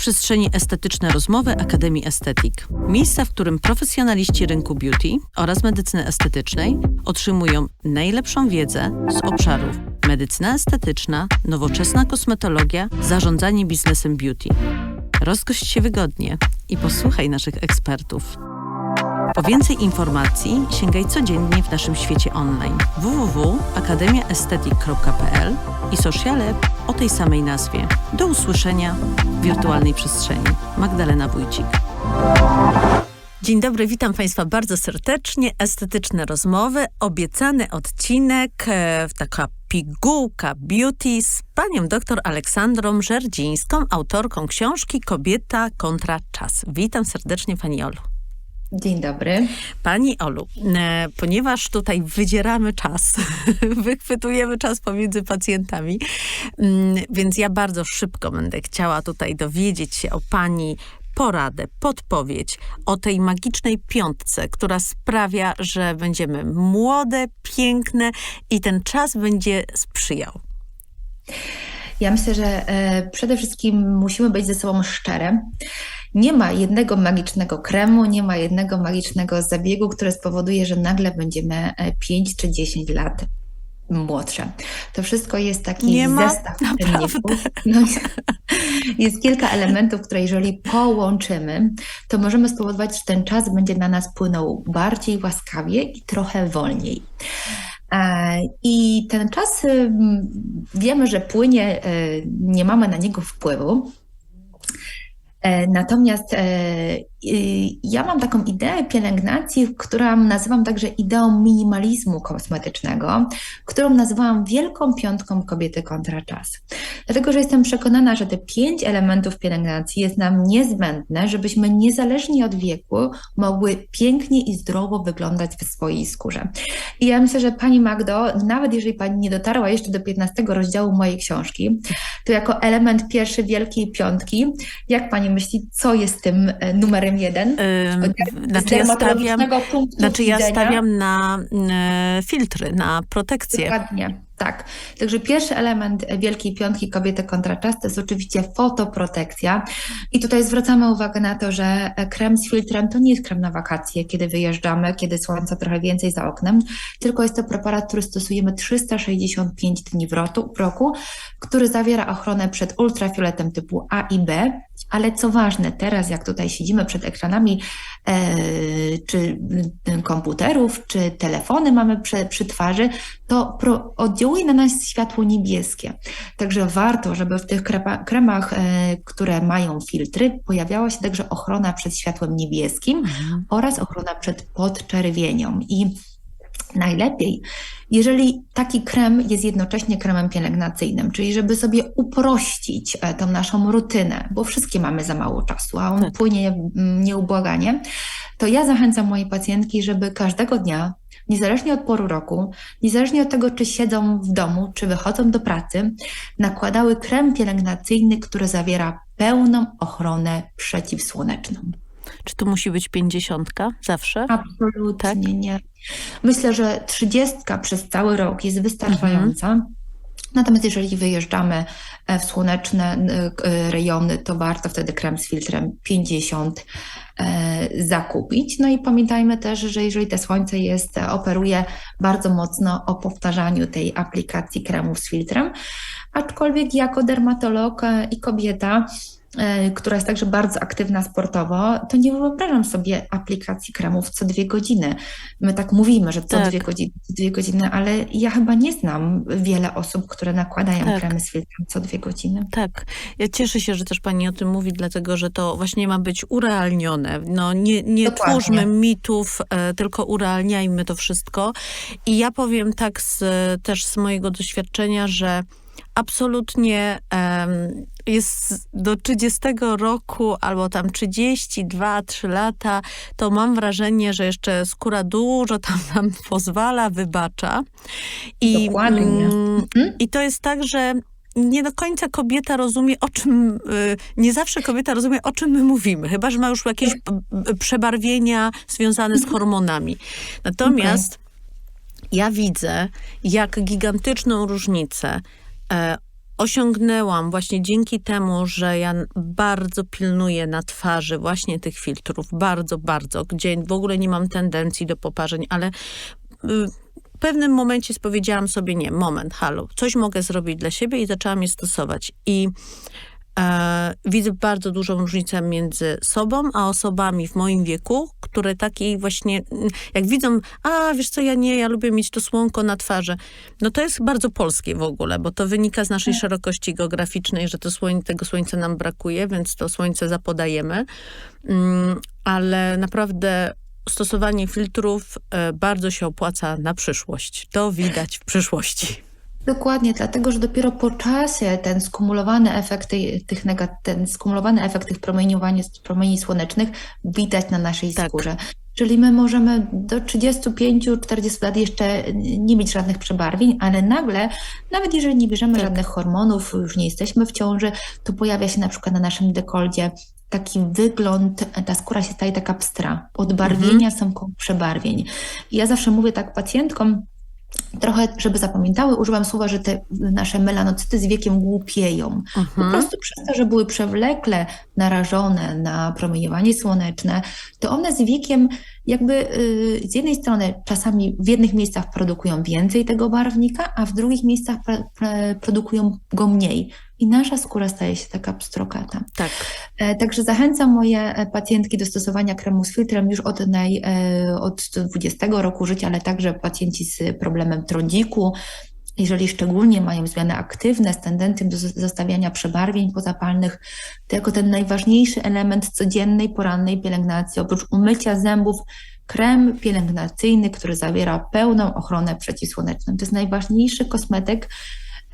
przestrzeni estetyczne rozmowy Akademii Estetik. Miejsca, w którym profesjonaliści rynku beauty oraz medycyny estetycznej otrzymują najlepszą wiedzę z obszarów medycyna estetyczna, nowoczesna kosmetologia, zarządzanie biznesem beauty. Rozgość się wygodnie i posłuchaj naszych ekspertów. Po więcej informacji sięgaj codziennie w naszym świecie online www.akademiaestetyk.pl i sociale o tej samej nazwie. Do usłyszenia w wirtualnej przestrzeni. Magdalena Wójcik. Dzień dobry, witam Państwa bardzo serdecznie. Estetyczne rozmowy, obiecany odcinek, e, taka pigułka beauty z panią dr Aleksandrą Żerdzińską, autorką książki Kobieta kontra czas. Witam serdecznie Pani Olu. Dzień dobry. Pani Olu, e, ponieważ tutaj wydzieramy czas, wychwytujemy czas pomiędzy pacjentami, mm, więc ja bardzo szybko będę chciała tutaj dowiedzieć się o Pani poradę, podpowiedź o tej magicznej piątce, która sprawia, że będziemy młode, piękne i ten czas będzie sprzyjał. Ja myślę, że e, przede wszystkim musimy być ze sobą szczere. Nie ma jednego magicznego kremu, nie ma jednego magicznego zabiegu, który spowoduje, że nagle będziemy 5 czy 10 lat młodsze. To wszystko jest taki Nie ma? zestaw czynników. No, jest kilka elementów, które jeżeli połączymy, to możemy spowodować, że ten czas będzie na nas płynął bardziej łaskawie i trochę wolniej. E, I ten czas wiemy, że płynie, e, nie mamy na niego wpływu. E, natomiast ja mam taką ideę pielęgnacji, którą nazywam także ideą minimalizmu kosmetycznego, którą nazywałam wielką piątką kobiety kontra czas. Dlatego, że jestem przekonana, że te pięć elementów pielęgnacji jest nam niezbędne, żebyśmy niezależnie od wieku mogły pięknie i zdrowo wyglądać w swojej skórze. I ja myślę, że Pani Magdo, nawet jeżeli Pani nie dotarła jeszcze do 15 rozdziału mojej książki, to jako element pierwszy wielkiej piątki, jak Pani myśli, co jest tym e, numerem jeden? znaczy ja stawiam, znaczy ja stawiam na e, filtry, na protekcję. Dokładnie. Tak. Także pierwszy element Wielkiej Piątki Kobiety kontra czas to jest oczywiście fotoprotekcja. I tutaj zwracamy uwagę na to, że krem z filtrem to nie jest krem na wakacje, kiedy wyjeżdżamy, kiedy słońca trochę więcej za oknem, tylko jest to preparat, który stosujemy 365 dni w roku, który zawiera ochronę przed ultrafioletem typu A i B, ale co ważne, teraz jak tutaj siedzimy przed ekranami e, czy komputerów, czy telefony mamy przy, przy twarzy, to pro, oddziałuje na nas światło niebieskie. Także warto, żeby w tych kremach, e, które mają filtry, pojawiała się także ochrona przed światłem niebieskim mhm. oraz ochrona przed podczerwienią. I najlepiej, jeżeli taki krem jest jednocześnie kremem pielęgnacyjnym, czyli żeby sobie uprościć e, tą naszą rutynę, bo wszystkie mamy za mało czasu, a on tak. płynie mm, nieubłaganie, to ja zachęcam moje pacjentki, żeby każdego dnia niezależnie od poru roku, niezależnie od tego, czy siedzą w domu, czy wychodzą do pracy, nakładały krem pielęgnacyjny, który zawiera pełną ochronę przeciwsłoneczną. Czy to musi być pięćdziesiątka zawsze? Absolutnie tak? nie. Myślę, że trzydziestka przez cały rok jest wystarczająca. Mhm. Natomiast jeżeli wyjeżdżamy e, w słoneczne e, rejony, to warto wtedy krem z filtrem 50 e, zakupić. No i pamiętajmy też, że jeżeli te słońce jest, operuje bardzo mocno o powtarzaniu tej aplikacji kremów z filtrem, aczkolwiek jako dermatolog i kobieta E, która jest także bardzo aktywna sportowo, to nie wyobrażam sobie aplikacji kremów co dwie godziny. My tak mówimy, że co tak. dwie godziny, co dwie godziny, ale ja chyba nie znam wiele osób, które nakładają tak. kremy z filtrem co dwie godziny. Tak. Ja cieszę się, że też pani o tym mówi, dlatego że to właśnie ma być urealnione. No nie, nie twórzmy mitów, e, tylko urealniajmy to wszystko. I ja powiem tak z, też z mojego doświadczenia, że absolutnie um, jest do 30 roku albo tam 32, 3 lata, to mam wrażenie, że jeszcze skóra dużo tam nam pozwala, wybacza. I, Dokładnie. Mm, mhm. I to jest tak, że nie do końca kobieta rozumie, o czym, y, nie zawsze kobieta rozumie, o czym my mówimy, chyba, że ma już jakieś przebarwienia związane z hormonami. Natomiast okay. ja widzę, jak gigantyczną różnicę osiągnęłam właśnie dzięki temu, że ja bardzo pilnuję na twarzy właśnie tych filtrów, bardzo, bardzo, gdzie w ogóle nie mam tendencji do poparzeń, ale y, w pewnym momencie powiedziałam sobie, nie, moment, halo, coś mogę zrobić dla siebie i zaczęłam je stosować. I e, widzę bardzo dużą różnicę między sobą, a osobami w moim wieku, które takiej właśnie, jak widzą, a wiesz co, ja nie, ja lubię mieć to słonko na twarzy. No to jest bardzo polskie w ogóle, bo to wynika z naszej szerokości geograficznej, że to słoń, tego słońca nam brakuje, więc to słońce zapodajemy. Mm, ale naprawdę stosowanie filtrów e, bardzo się opłaca na przyszłość. To widać w przyszłości. Dokładnie, dlatego że dopiero po czasie ten skumulowany efekt tych ten skumulowany efekt tych promieniowania, promieni słonecznych widać na naszej Tak. skórze. Czyli my możemy do 35-40 lat jeszcze nie mieć żadnych przebarwień, ale nagle, nawet jeżeli nie bierzemy Tak. żadnych hormonów, już nie jesteśmy w ciąży, to pojawia się na przykład na naszym dekoldzie taki wygląd, ta skóra się staje taka pstra. Odbarwienia są koło przebarwień. I ja zawsze mówię tak pacjentkom, trochę, żeby zapamiętały, używam słowa, że te nasze melanocyty z wiekiem głupieją. Po Mhm. prostu przez to, że były przewlekle narażone na promieniowanie słoneczne, to one z wiekiem jakby y, z jednej strony czasami w jednych miejscach produkują więcej tego barwnika, a w drugich miejscach produkują go mniej. I nasza skóra staje się taka pstrokata. Tak. E, Także zachęcam moje e, pacjentki do stosowania kremu z filtrem już od, naj, e, od 20 roku życia, ale także pacjenci z problemem trądziku, jeżeli szczególnie mają zmiany aktywne z tendencją do zostawiania przebarwień pozapalnych, to jako ten najważniejszy element codziennej, porannej pielęgnacji, oprócz umycia zębów, krem pielęgnacyjny, który zawiera pełną ochronę przeciwsłoneczną. To jest najważniejszy kosmetyk,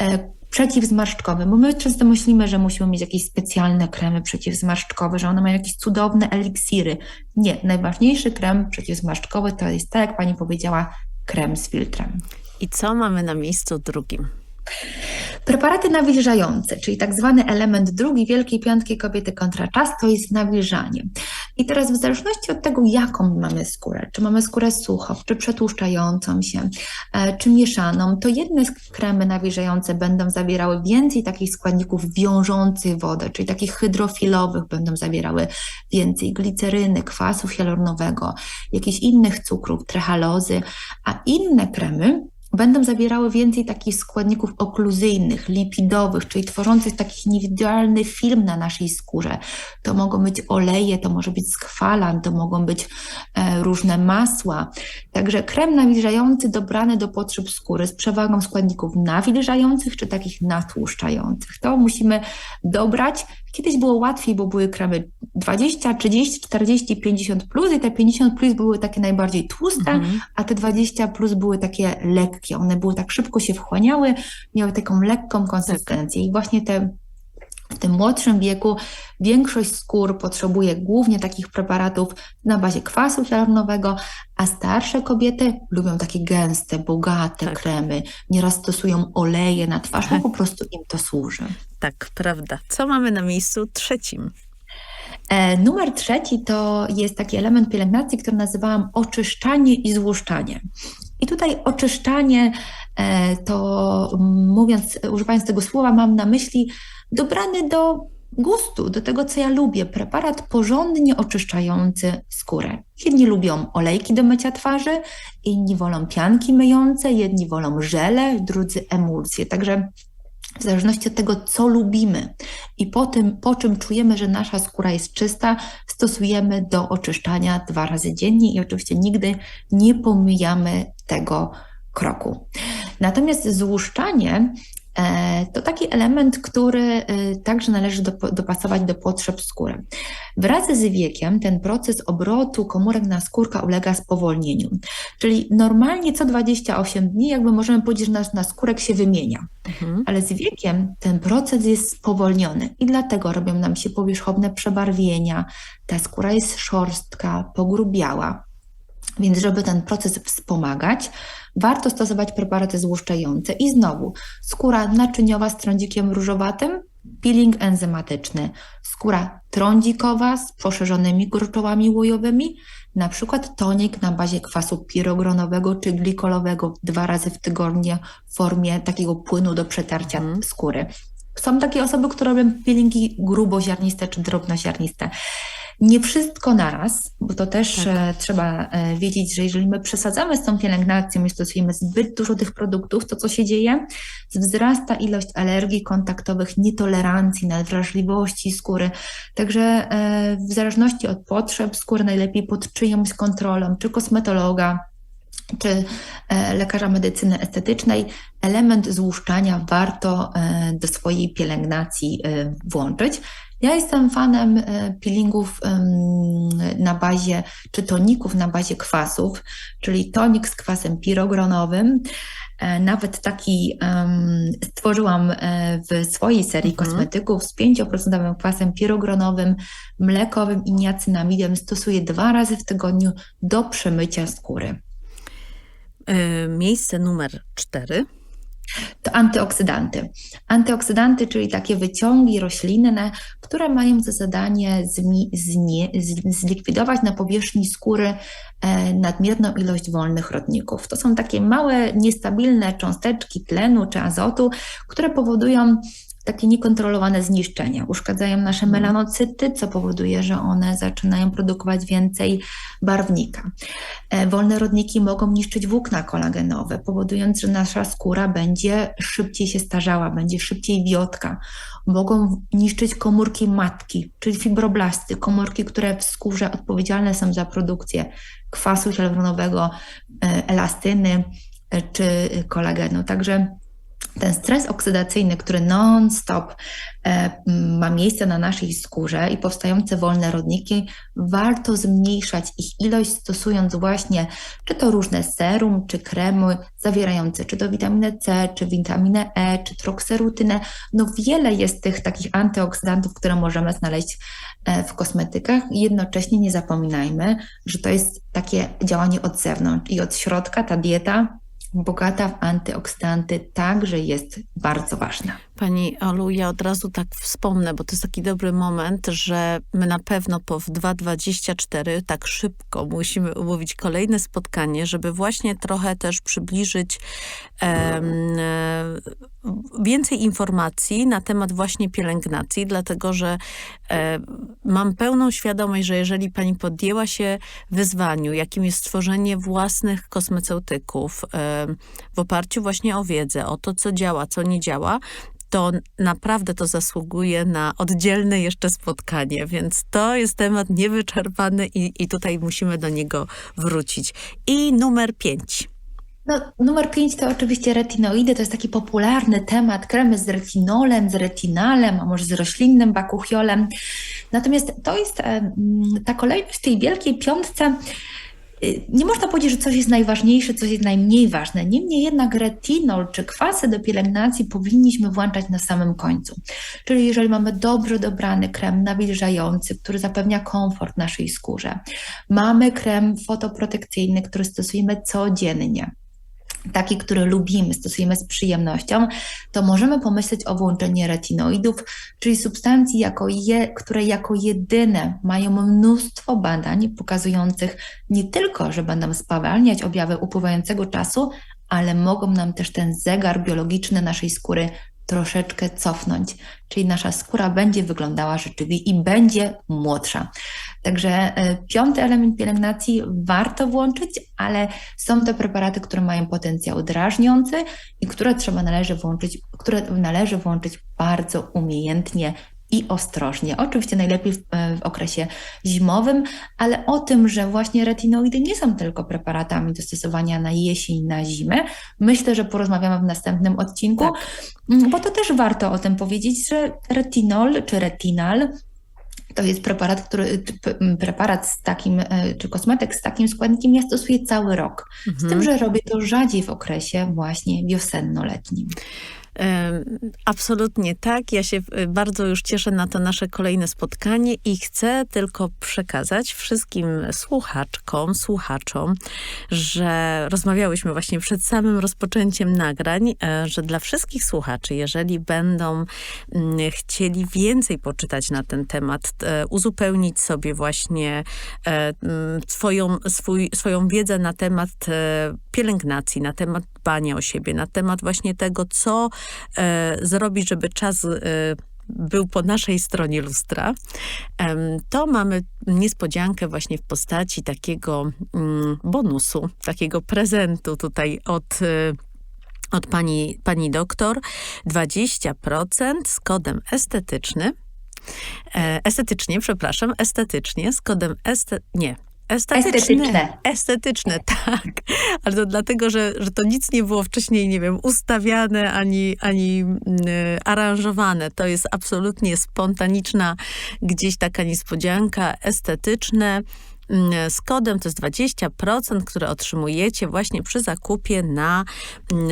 e, przeciwzmarszczkowy, bo my często myślimy, że musimy mieć jakieś specjalne kremy przeciwzmarszczkowe, że one mają jakieś cudowne eliksiry. Nie, najważniejszy krem przeciwzmarszczkowy to jest, tak jak pani powiedziała, krem z filtrem. I co mamy na miejscu drugim? Preparaty nawilżające, czyli tak zwany element drugi Wielkiej Piątki Kobiety kontra czas, to jest nawilżanie. I teraz w zależności od tego, jaką mamy skórę, czy mamy skórę suchą, czy przetłuszczającą się, e, czy mieszaną, to jedne kremy nawilżające będą zawierały więcej takich składników wiążących wodę, czyli takich hydrofilowych, będą zawierały więcej gliceryny, kwasu hialuronowego, jakichś innych cukrów, trehalozy, a inne kremy będą zawierały więcej takich składników okluzyjnych, lipidowych, czyli tworzących taki indywidualny film na naszej skórze. To mogą być oleje, to może być skwalan, to mogą być e, różne masła. Także krem nawilżający dobrany do potrzeb skóry z przewagą składników nawilżających czy takich natłuszczających. To musimy dobrać. Kiedyś było łatwiej, bo były kremy 20, 30, 40, 50 plus i te 50 plus były takie najbardziej tłuste, Mhm. a te 20 plus były takie lekkie. One były tak szybko się wchłaniały, miały taką lekką konsystencję. I właśnie te w tym młodszym wieku większość skór potrzebuje głównie takich preparatów na bazie kwasu hialuronowego, a starsze kobiety lubią takie gęste, bogate Tak. kremy. Nieraz stosują oleje na twarz, bo po prostu im to służy. Tak, prawda. Co mamy na miejscu trzecim? E, numer trzeci to jest taki element pielęgnacji, który nazywałam oczyszczanie i złuszczanie. I tutaj oczyszczanie, e, to mm, mówiąc, używając tego słowa, mam na myśli dobrany do gustu, do tego, co ja lubię. Preparat porządnie oczyszczający skórę. Jedni lubią olejki do mycia twarzy, inni wolą pianki myjące, jedni wolą żele, drudzy emulsje. Także w zależności od tego, co lubimy i po tym, po czym czujemy, że nasza skóra jest czysta, stosujemy do oczyszczania dwa razy dziennie i oczywiście nigdy nie pomijamy tego kroku. Natomiast złuszczanie to taki element, który e, także należy dopasować do potrzeb skóry. Wraz z wiekiem ten proces obrotu komórek na skórka ulega spowolnieniu. Czyli normalnie co 28 dni jakby możemy powiedzieć, że nasz naskórek się wymienia. Mhm. Ale z wiekiem ten proces jest spowolniony i dlatego robią nam się powierzchowne przebarwienia, ta skóra jest szorstka, pogrubiała. Więc żeby ten proces wspomagać, warto stosować preparaty złuszczające. I znowu, skóra naczyniowa z trądzikiem różowatym, peeling enzymatyczny. Skóra trądzikowa z poszerzonymi gruczołami łojowymi, na przykład tonik na bazie kwasu pirogronowego czy glikolowego dwa razy w tygodniu w formie takiego płynu do przetarcia Mhm. skóry. Są takie osoby, które robią peelingi gruboziarniste czy drobnoziarniste. Nie wszystko naraz, bo to też tak. e, trzeba e, wiedzieć, że jeżeli my przesadzamy z tą pielęgnacją i stosujemy zbyt dużo tych produktów, to co się dzieje? Wzrasta ilość alergii kontaktowych, nietolerancji, nadwrażliwości skóry. Także e, w zależności od potrzeb skóry najlepiej pod czyjąś kontrolą, czy kosmetologa, czy lekarza medycyny estetycznej, element złuszczania warto do swojej pielęgnacji włączyć. Ja jestem fanem e, peelingów na bazie, czy toników na bazie kwasów, czyli tonik z kwasem pirogronowym. E, nawet taki stworzyłam e, w swojej serii mhm. kosmetyków z 5% kwasem pirogronowym, mlekowym i niacynamidem. Stosuję dwa razy w tygodniu do przemycia skóry. Miejsce numer cztery to antyoksydanty. Antyoksydanty, czyli takie wyciągi roślinne, które mają za zadanie zlikwidować na powierzchni skóry e, nadmierną ilość wolnych rodników. To są takie małe, niestabilne cząsteczki tlenu czy azotu, które powodują takie niekontrolowane zniszczenia. Uszkadzają nasze mhm. melanocyty, co powoduje, że one zaczynają produkować więcej barwnika. E, wolne rodniki mogą niszczyć włókna kolagenowe, powodując, że nasza skóra będzie szybciej się starzała, będzie szybciej wiotka. Mogą niszczyć komórki matki, czyli fibroblasty, komórki, które w skórze odpowiedzialne są za produkcję kwasu hialuronowego, e, elastyny e, czy kolagenu. Także ten stres oksydacyjny, który non-stop e, ma miejsce na naszej skórze i powstające wolne rodniki, warto zmniejszać ich ilość stosując właśnie czy to różne serum, czy kremy zawierające czy to witaminę C, czy witaminę E, czy trokserutynę. No wiele jest tych takich antyoksydantów, które możemy znaleźć e, w kosmetykach. Jednocześnie nie zapominajmy, że to jest takie działanie od zewnątrz i od środka ta dieta bogata w antyoksydanty także jest bardzo ważna. Pani Olu, ja od razu tak wspomnę, bo to jest taki dobry moment, że my na pewno po 2.24 tak szybko musimy umówić kolejne spotkanie, żeby właśnie trochę też przybliżyć e, więcej informacji na temat właśnie pielęgnacji, dlatego że e, mam pełną świadomość, że jeżeli pani podjęła się wyzwaniu, jakim jest stworzenie własnych kosmeceutyków w oparciu właśnie o wiedzę, o to, co działa, co nie działa, to naprawdę to zasługuje na oddzielne jeszcze spotkanie, więc to jest temat niewyczerpany i, i tutaj musimy do niego wrócić. I numer pięć. No, numer pięć to oczywiście retinoidy, to jest taki popularny temat, kremy z retinolem, z retinalem, a może z roślinnym bakuchiolem. Natomiast to jest ta kolejność w tej wielkiej piątce, nie można powiedzieć, że coś jest najważniejsze, coś jest najmniej ważne. Niemniej jednak retinol czy kwasy do pielęgnacji powinniśmy włączać na samym końcu. Czyli jeżeli mamy dobrze dobrany krem nawilżający, który zapewnia komfort naszej skórze, mamy krem fotoprotekcyjny, który stosujemy codziennie taki, który lubimy, stosujemy z przyjemnością, to możemy pomyśleć o włączeniu retinoidów, czyli substancji, jako je, które jako jedyne mają mnóstwo badań pokazujących nie tylko, że będą spowalniać objawy upływającego czasu, ale mogą nam też ten zegar biologiczny naszej skóry troszeczkę cofnąć, czyli nasza skóra będzie wyglądała rzeczywiście i będzie młodsza. Także e, piąty element pielęgnacji warto włączyć, ale są to preparaty, które mają potencjał drażniący i które trzeba należy włączyć, które należy włączyć bardzo umiejętnie i ostrożnie. Oczywiście najlepiej w, w, okresie zimowym, ale o tym, że właśnie retinoidy nie są tylko preparatami do stosowania na jesień, na zimę, myślę, że porozmawiamy w następnym odcinku, tak. Mm, bo to też warto o tym powiedzieć, że retinol czy retinal to jest preparat, który, preparat z takim, e, czy kosmetyk z takim składnikiem ja stosuję cały rok. Z tym, mhm. że robię to rzadziej w okresie właśnie wiosenno-letnim. Absolutnie tak. Ja się y, bardzo już cieszę na to nasze kolejne spotkanie i chcę tylko przekazać wszystkim słuchaczkom, słuchaczom, że rozmawiałyśmy właśnie przed samym rozpoczęciem nagrań, e, że dla wszystkich słuchaczy, jeżeli będą mm, chcieli więcej poczytać na ten temat, e, uzupełnić sobie właśnie e, mm, swoją, swój, swoją wiedzę na temat pielęgnacji, na temat dbania o siebie, na temat właśnie tego, co e, zrobić, żeby czas e, był po naszej stronie lustra, to mamy niespodziankę właśnie w postaci takiego mm, bonusu, takiego prezentu tutaj od e, od pani, pani doktor 20% z kodem estetyczny. E, estetycznie, przepraszam, estetycznie z kodem nie. Estetyczne. Estetyczne. Estetyczne, tak. Ale to dlatego, że, że to nic nie było wcześniej, nie wiem, ustawiane ani, ani mm, aranżowane. To jest absolutnie spontaniczna gdzieś taka niespodzianka, estetyczne. Mm, Z kodem to jest 20%, które otrzymujecie właśnie przy zakupie na mm,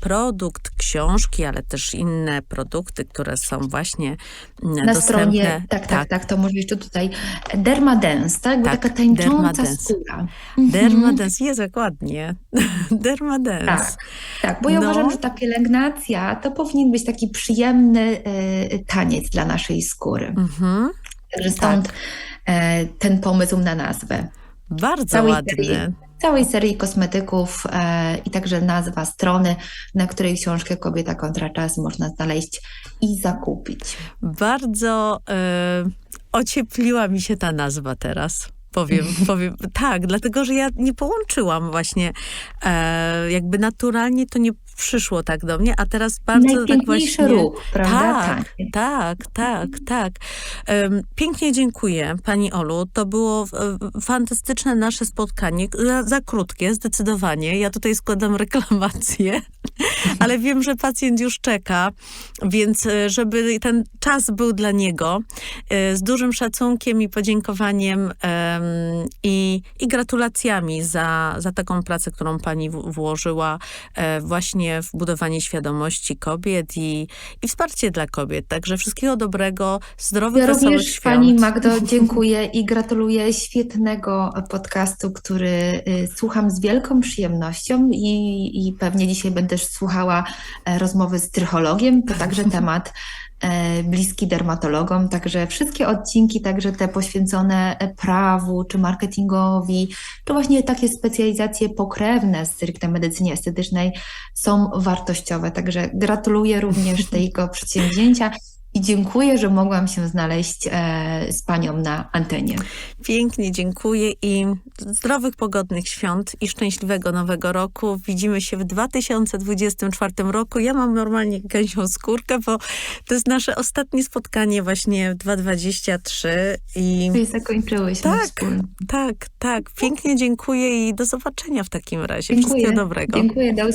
produkt książki, ale też inne produkty, które są właśnie mm, Na dostępne. stronie, tak, tak, tak, to może jeszcze tutaj Dermadens, tak? Bo Tak, taka tańcząca Dermadens. skóra. Mhm. Dermadens, jest jak ładnie. Dermadens. Tak, tak, bo ja No. uważam, że ta pielęgnacja to powinien być taki przyjemny e, taniec dla naszej skóry. Mhm. Także stąd e, ten pomysł na nazwę. Bardzo Całej ładny. serii. Całej serii kosmetyków e, i także nazwa strony, na której książkę Kobieta kontra czas można znaleźć i zakupić. Bardzo e, ociepliła mi się ta nazwa teraz. Powiem, powiem, tak, dlatego że ja nie połączyłam właśnie, e, jakby naturalnie to nie przyszło tak do mnie, a teraz bardzo tak właśnie... ruch, prawda? Tak, tak, tak, tak. Em, Pięknie dziękuję Pani Olu. To było e, fantastyczne nasze spotkanie. Za, krótkie, zdecydowanie. Ja tutaj składam reklamację, ale wiem, że pacjent już czeka, więc e, żeby ten czas był dla niego e, z dużym szacunkiem i podziękowaniem em, i, i gratulacjami za, za taką pracę, którą Pani włożyła e, właśnie w budowanie świadomości kobiet i, i wsparcie dla kobiet. Także wszystkiego dobrego, zdrowych, Ja wesołych również świąt. Pani Magdo dziękuję i gratuluję świetnego podcastu, który y, słucham z wielką przyjemnością i, i pewnie dzisiaj będę też słuchała e, rozmowy z trychologiem. To także temat bliski dermatologom, także wszystkie odcinki, także te poświęcone e, prawu czy marketingowi, czy właśnie takie specjalizacje pokrewne stricte medycynie estetycznej są wartościowe. Także gratuluję również tego przedsięwzięcia. I dziękuję, że mogłam się znaleźć e, z Panią na antenie. Pięknie dziękuję i zdrowych, pogodnych świąt i szczęśliwego nowego roku. Widzimy się w 2024 roku. Ja mam normalnie gęsią skórkę, bo to jest nasze ostatnie spotkanie właśnie w 2023 i I zakończyłyśmy Tak. wspólnie. tak, tak. Pięknie dziękuję i do zobaczenia w takim razie. Dziękuję. Wszystkiego dobrego. Dziękuję, do